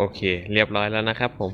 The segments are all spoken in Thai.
โอเค เรียบร้อยแล้วนะครับผม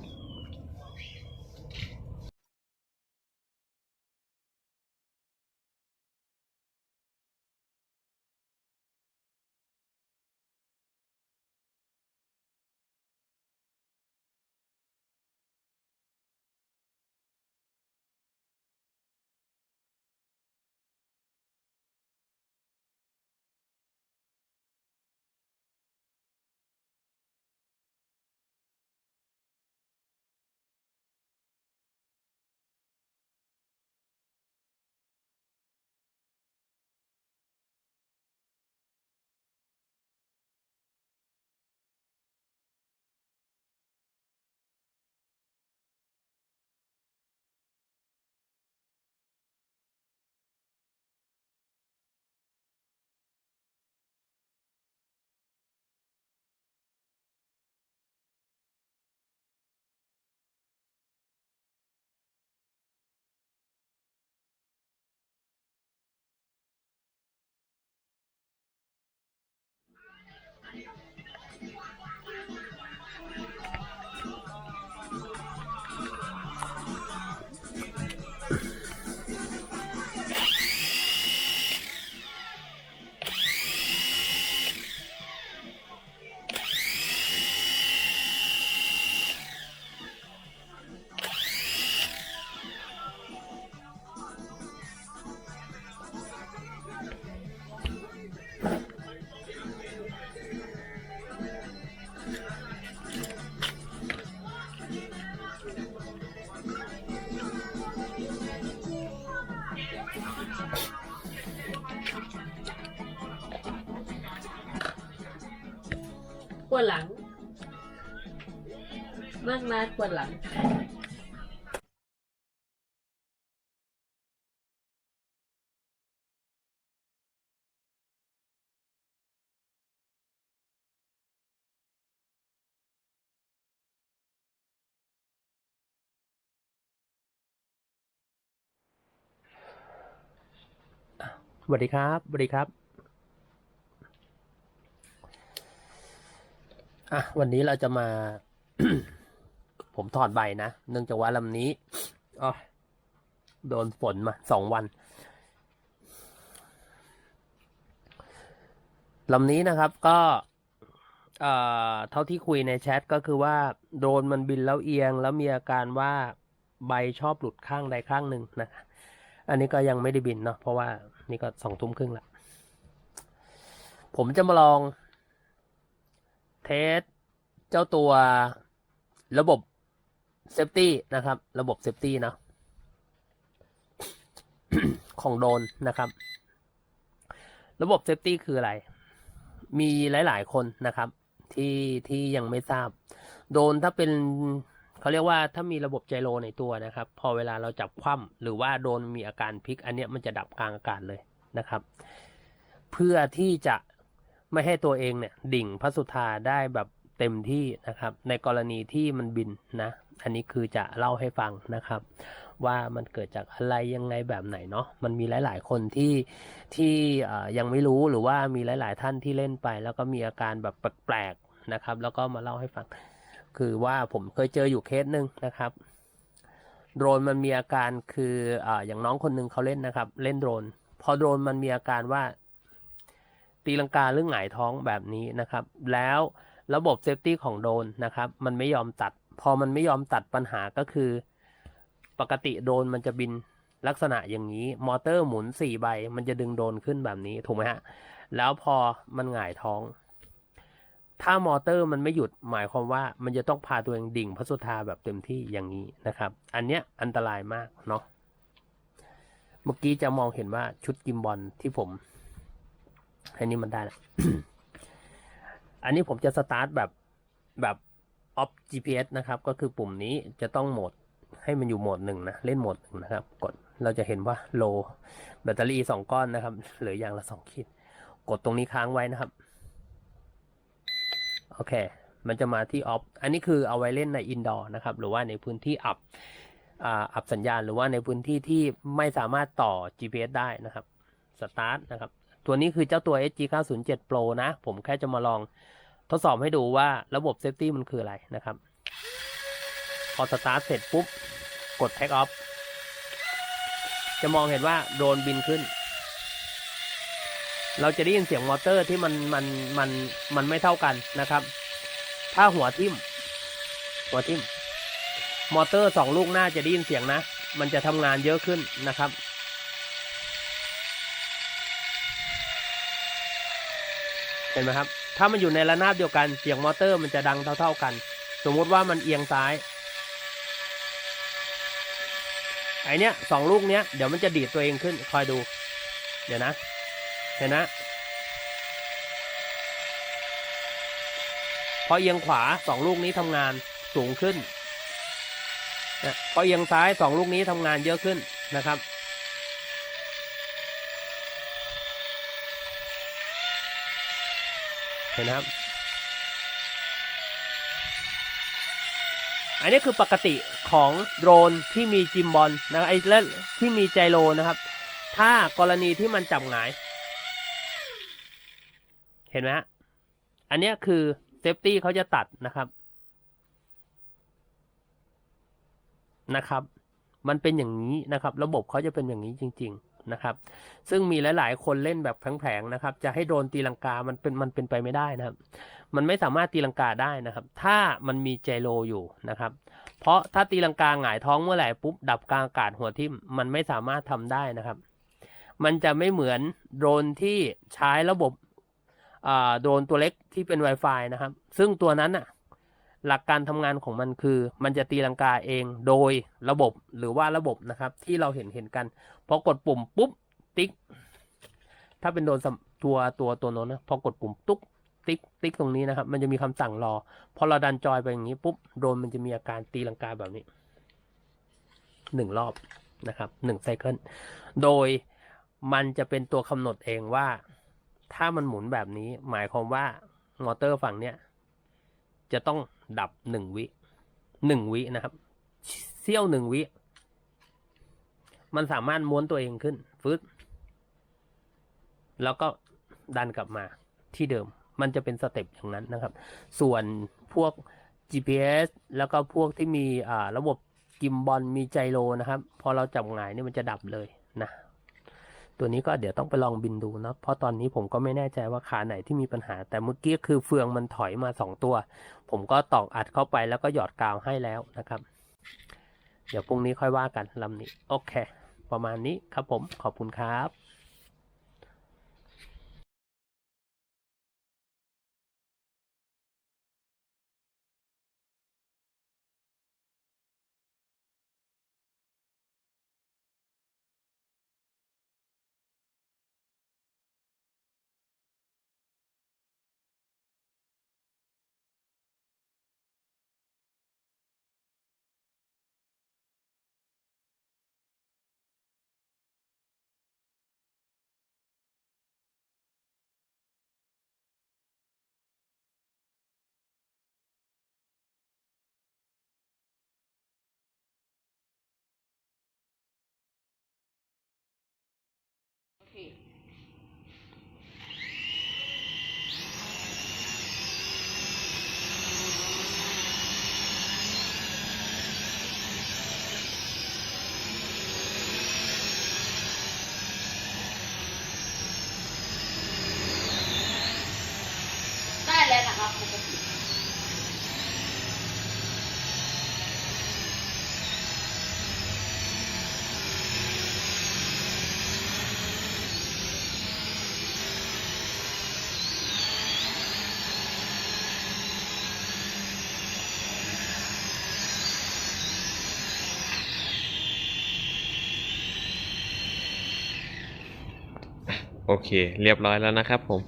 วดหลัง มากนะปวดหลังสวัสดีครับสวัสดีครับ อะวันนี้เราจะมา ผมถอดใบนะ เนื่องจากว่าลำนี้อ๋อโดนฝนมาสองวันลำนี้นะครับก็เอ่อเท่าที่คุยในแชทก็คือว่าโดนมันบินแล้วเอียง แล้วมีอาการว่าใบชอบหลุดข้างใดข้างหนึ่งนะอันนี้ก็ยังไม่ได้บินเนาะเพราะว่านี่ก็สองทุ่มครึ่งละผมจะมาลอง เทสเจ้าตัวระบบเซฟตี้นะครับ ระบบเซฟตี้เนาะของโดนนะครับ ระบบเซฟตี้คืออะไร มีหลาย ๆ คนนะครับ ที่ที่ยังไม่ทราบ โดนถ้าเป็นเขาเรียกว่าถ้ามีระบบไจโรในตัวนะครับ พอเวลาเราจับคว่ำหรือว่าโดนมีอาการพลิก อันเนี้ยมันจะดับกลางอากาศเลยนะครับ เพื่อที่จะ ไม่ให้ตัวเองเนี่ยดิ่งพระสุธาได้แบบเต็มที่นะครับ ในกรณีที่มันบินนะ อันนี้คือจะเล่าให้ฟังนะครับ ว่ามันเกิดจากอะไรยังไงแบบไหนเนาะมันมีหลาย ๆ คนที่ที่ยังไม่รู้หรือว่ามีหลาย ๆ ท่านที่เล่นไป แล้วก็มีอาการแบบแปลกๆนะครับ แล้วก็มาเล่าให้ฟัง คือว่าผมเคยเจออยู่เคสหนึ่งนะครับโดรนมันมีอาการคือออย่างน้องคนหนึ่งเขาเล่นนะครับ เล่นโดรน พอโดรนมันมีอาการว่า ตีลังกาหรือหงายท้องแบบนี้นะครับ แล้วระบบเซฟตี้ของโดนนะครับ มันไม่ยอมตัด พอมันไม่ยอมตัดปัญหาก็คือ ปกติโดนมันจะบินลักษณะอย่างนี้ มอเตอร์หมุนสี่ใบ มันจะดึงโดนขึ้นแบบนี้ถูกไหมฮะ แล้วพอมันหงายท้อง ถ้ามอเตอร์มันไม่หยุดหมายความว่ามันจะต้องพาตัวเองดิ่งพระสุธาแบบเต็มที่อย่างนี้นะครับ อันเนี้ยอันตรายมากเนาะเมื่อกี้จะมองเห็นว่าชุดกิมบอลที่ผม อันนี้มันได้แล้วอันนี้ผมจะสตาร์ทแบบแบบออฟ GPS นะครับ ก็คือปุ่มนี้จะต้องโหมดให้มันอยู่โหมดหนึ่งนะ เล่นโหมดหนึ่งนะครับ กดเราจะเห็นว่าโลแบตเตอรี่สองก้อนนะครับ เหลืออย่างละสองขีดกดตรงนี้ค้างไว้นะครับ โอเค มันจะมาที่ออฟ อันนี้คือเอาไว้เล่นในอินดอร์นะครับ หรือว่าในพื้นที่อับอ่าอับสัญญาณ หรือว่าในพื้นที่ที่ไม่สามารถต่อ GPS ได้นะครับ สตาร์ทนะครับ ตัวนี้คือเจ้าตัว SG 907 Pro นะ ผมแค่จะมาลองทดสอบให้ดูว่าระบบเซฟตี้มันคืออะไรนะครับ พอสตาร์ทเสร็จปุ๊บ กด Take off จะมองเห็นว่าโดรนบินขึ้น เราจะได้ยินเสียงมอเตอร์ที่มันมันมันมันไม่เท่ากันนะครับ ถ้าหัวทิ่ม หัวทิ่ม มอเตอร์สองลูกหน้าจะได้ยินเสียงนะ มันจะทำงานเยอะขึ้นนะครับ เห็นไหมครับ ถ้ามันอยู่ในระนาบเดียวกันเสียงมอเตอร์มันจะดังเท่า ๆกัน สมมุติว่ามันเอียงซ้าย ไอเนี้ยสองลูกเนี้ยเดี๋ยวมันจะดีดตัวเองขึ้นคอยดู เดี๋ยวนะ เห็นนะ พอเอียงขวาสองลูกนี้ทำงานสูงขึ้นพอเอียงซ้ายสองลูกนี้ทำงานเยอะขึ้นนะครับ เห็นไหมครับ อันนี้คือปกติของโดรนที่มีจิมบอลนะไอ้และที่มีไจโรนะครับ ถ้ากรณีที่มันจับหงาย เห็นไหมฮะอันนี้คือเซฟตี้เขาจะตัดนะครับนะครับ มันเป็นอย่างนี้นะครับ ระบบเขาจะเป็นอย่างนี้จริง ๆ นะครับ ซึ่งมีหลาย ๆ คนเล่นแบบแผลงๆนะครับ จะให้โดนตีลังกา มันเป็นมันเป็นไปไม่ได้นะครับ มันไม่สามารถตีลังกาได้นะครับ ถ้ามันมีไจโรอยู่นะครับ เพราะถ้าตีลังกาหงายท้องเมื่อไหร่ปุ๊บดับกลางอากาศหัวทิ่มมันไม่สามารถทำได้นะครับ มันจะไม่เหมือนโดรนที่ใช้ระบบอ่าโดรนตัวเล็กที่เป็น Wi-Fi นะครับ ซึ่งตัวนั้นน่ะ หลักการทำงานของมันคือ มันจะตีลังกาเองโดยระบบหรือว่าระบบนะครับ ที่เราเห็นเห็นกันพอกดปุ่มปุ๊บติ๊ก ถ้าเป็นโดรนตัวตัวตัวโน้นนะพอกดปุ่มตุ๊กติ๊กติ๊กตรงนี้นะครับ มันจะมีคำสั่งรอพอเราดันจอยไปอย่างนี้ปุ๊บโดรนมันจะมีอาการตีลังกาแบบนี้หนึ่งรอบนะครับหนึ่งไซเคิลโดยมันจะเป็นตัวกำหนดเองว่า ถ้ามันหมุนแบบนี้ หมายความว่ามอเตอร์ฝั่งเนี้ย จะต้องดับหนึ่งวิหนึ่งวินะครับเสี้ยวหนึ่งวิ มันสามารถม้วนตัวเองขึ้นฟึดแล้วก็ดันกลับมาที่เดิม มันจะเป็นสเต็ปอย่างนั้นนะครับ ส่วนพวก GPS แล้วก็พวกที่มีอ่าระบบกิมบอลมีไจโรนะครับ พอเราจับหงายนี่มันจะดับเลยนะ ตัวนี้ก็เดี๋ยวต้องไปลองบินดูเนาะเพราะตอนนี้ผมก็ไม่แน่ใจว่าขาไหนที่มีปัญหา แต่เมื่อกี้คือเฟืองมันถอยมาสองตัว ผมก็ตอกอัดเข้าไปแล้วก็หยอดกาวให้แล้วนะครับ เดี๋ยวพรุ่งนี้ค่อยว่ากันลำนี้ โอเค ประมาณนี้ครับผมขอบคุณครับ โอเค เรียบร้อยแล้วนะครับผม